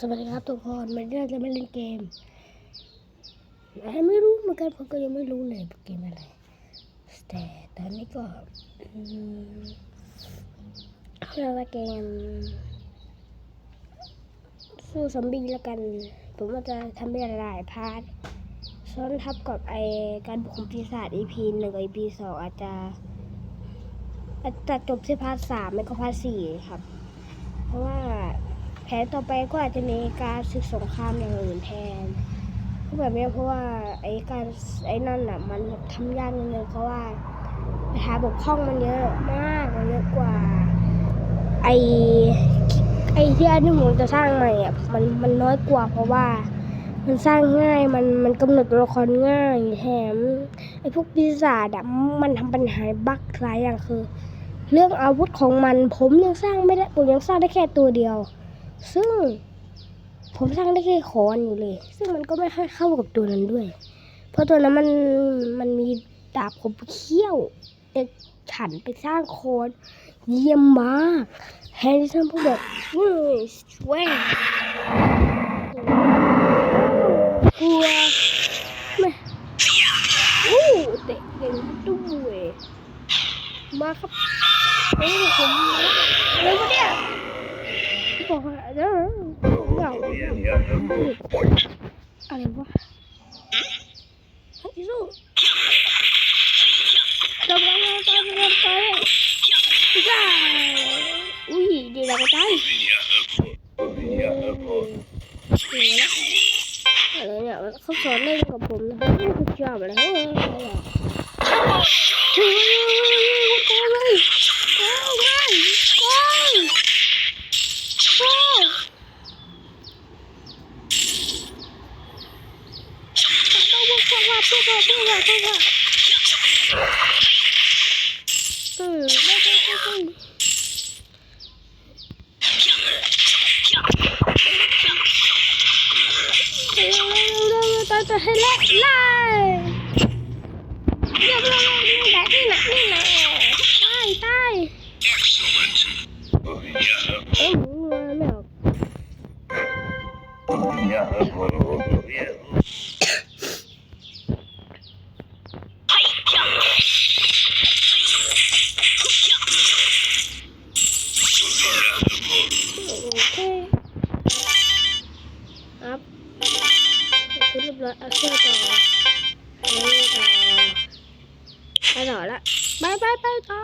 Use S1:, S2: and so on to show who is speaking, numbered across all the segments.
S1: สวัสดีครับทุกคนวันนี้เราจะมาเล่นเกมอะไรไม่รู้เหมือนกันผมก็ยังไม่รู้เลยเกมอะไร แต่ตอนนี้ก็เรียกว่าเกมสู้ซอมบี้แล้วกัน ผมว่าจะทำเป็นหลายพาร์ทซ้อนทับกับไอการบุกของปีศาจ EP หนึ่งกับ EP สองอาจจะอาจจะจบที่พาร์ทสามไม่ก็พาร์ทสี่ครับ เพราะว่า แผนต่อไปก็อาจจะมีการศึกสงครามอย่างอื่นแทนเพราะแบบนี้เพราะว่าไอ้การไอ้นั่นอะมันทำยากนิดนึงเพราะว่าปัญหาบกพร่องมันเยอะมากมันเยอะกว่า ไอ้ไอ้ที่อันที่ผมจะสร้างใหม่อะมันมันน้อยกว่าเพราะว่ามันสร้างง่ายมันมันกำหนดตัวละครง่ายแถมไอ้พวกปีศาจอะมันทำปัญหาบั๊กหลายอย่างคือ เรื่องอาวุธของมันผมยังสร้างไม่ได้ผมยังสร้างได้แค่ตัวเดียว ซึ่งผมสร้างได้แค่คอนอยู่เลย ซึ่งมันก็ไม่ค่อยเข้ากับตัวนั้นด้วย เพราะตัวนั้นมันมันมีดาบคมเขี้ยวแต่ฉันไปสร้างคอนเยี่ยมมากแฮร์ริสันพูดแบบเว้ยแหวกลัวไม่โอ้เตะเก่งด้วยมาครับเฮ้ยผมอะไรวะเนี่ย อกว่าเดี๋ยวเดี๋ยวอะไรวะเฮ้สู้กำลังตายกำลังตายจ้าอุ้ยเดี๋ยวเราก็ตายอะไรเนี่ยเขาสอนเล่นกับผมนะคุณชอบอะไรเฮ้ยเฮ้ยตายเลยตายเลยตาย โอ้ต้อง บอกว่าว่าพูดว่าพูดว่าพูดว่าเออไม่ไม่ไม่ไม่เร็วเร็วเร็วตาจะให้เละไล่เร็วเร็วเร็วนี่แหละนี่แหละนี่แหละตายตายเอ้ยไม่ออก ต่อละไปไปไปต่อ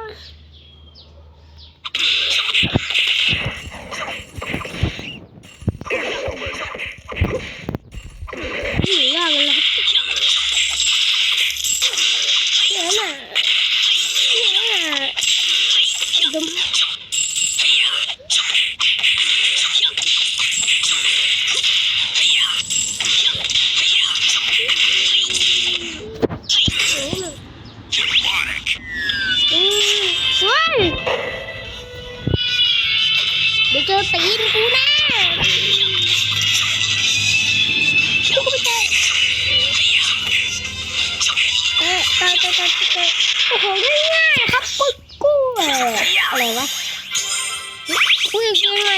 S1: เดี๋ยวเจอตีนกูแน่กูไม่เจอเอ๊ะตายตายตายตายโอ้โหง่ายๆครับปุ๊บกู้อะไรวะคุยจริงไหม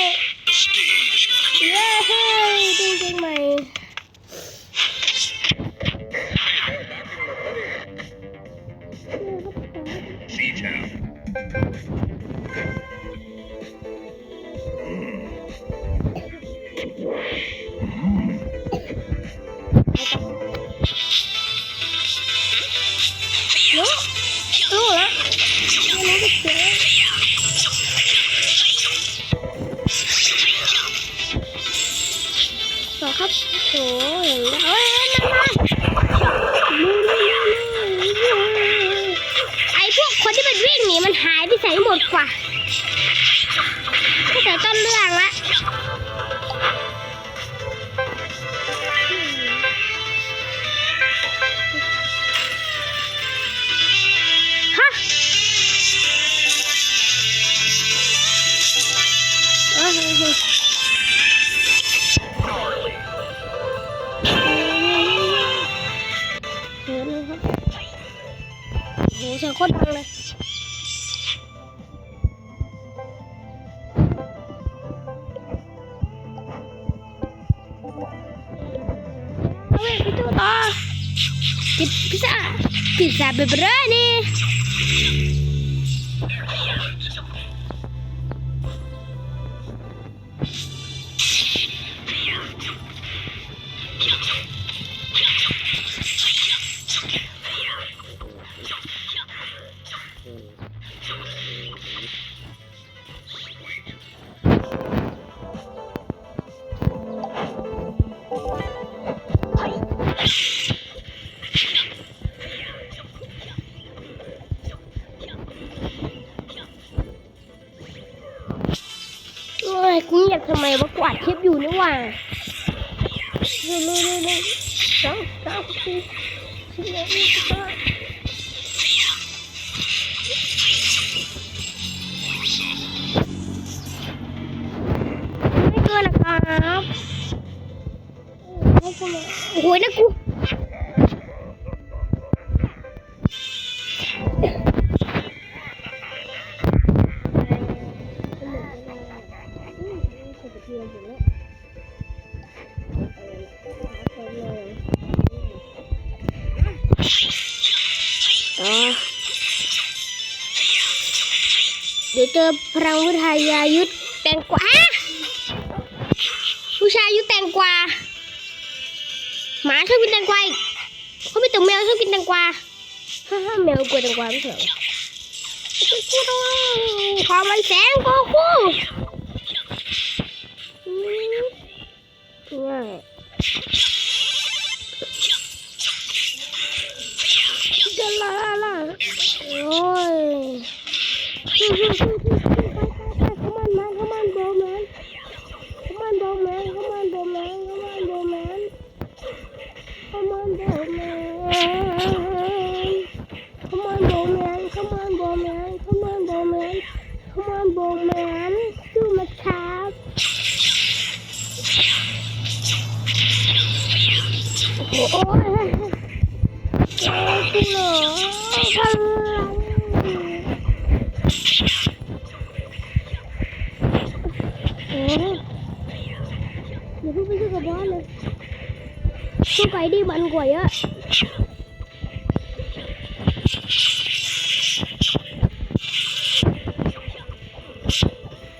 S1: โอ้ยเฮ้ยนมาไอพวกคนที่มันวิ่งหนีมันหายไปใส่หมดกว่าตั้งแต่ต้นเรื่องละ หูเสียงโคตรดังเลยเอาไปพี่ตัวต่อพิซซ่าพิซซ่าเบเบอร์นี่ โอ้ยกูอยากทำไมวะกวาดคลิปอยู่นี่หว่าเร็วเร็วเร็วสองสามสี่สี่ห้าหกไม่เกินนะครับโอ้โหนะกู ดี๋ยวเจอพลังวิทยายุทธแตงกวาผู้ชายอายุแตงกวาหมาชอบกินแตงกวาอีกเขาไม่ตัวแมวชอบกินแตงกวาฮ่าฮ่าแมวกลัวแตงกวาไม่เหรอความมันแสงโกคูอืมง่ายจะลาล่ะโอ้ย โอ้ยโอ้ยคุณหมอ nó không biết cái cà bó lên Cô phải đi bệnh quỷ á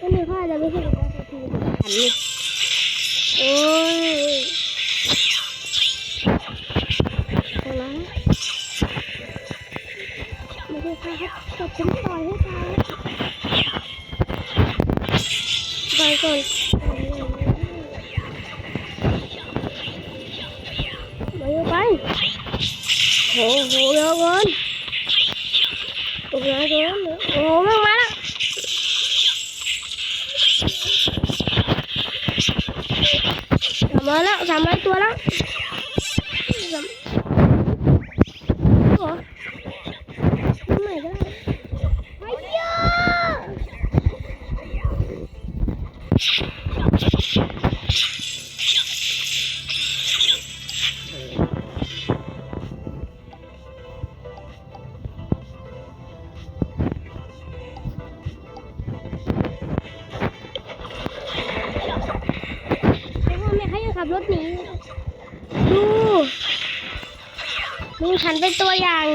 S1: Cái này phải là cái cà bó thì hẳn luôn Ôi Cô lắng Mình phải hết, phải chính coi hết Ủa, ủa đó quên. Ủa đó quên nữa. Ủa má má đó Cảm ơn đó, cảm ơn tôi đó ขันเป็นตัวอย่าง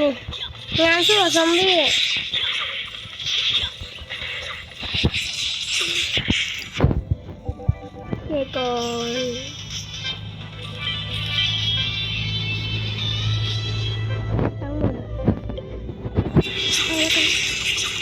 S1: งานสู้กับซอมบี้เยกอน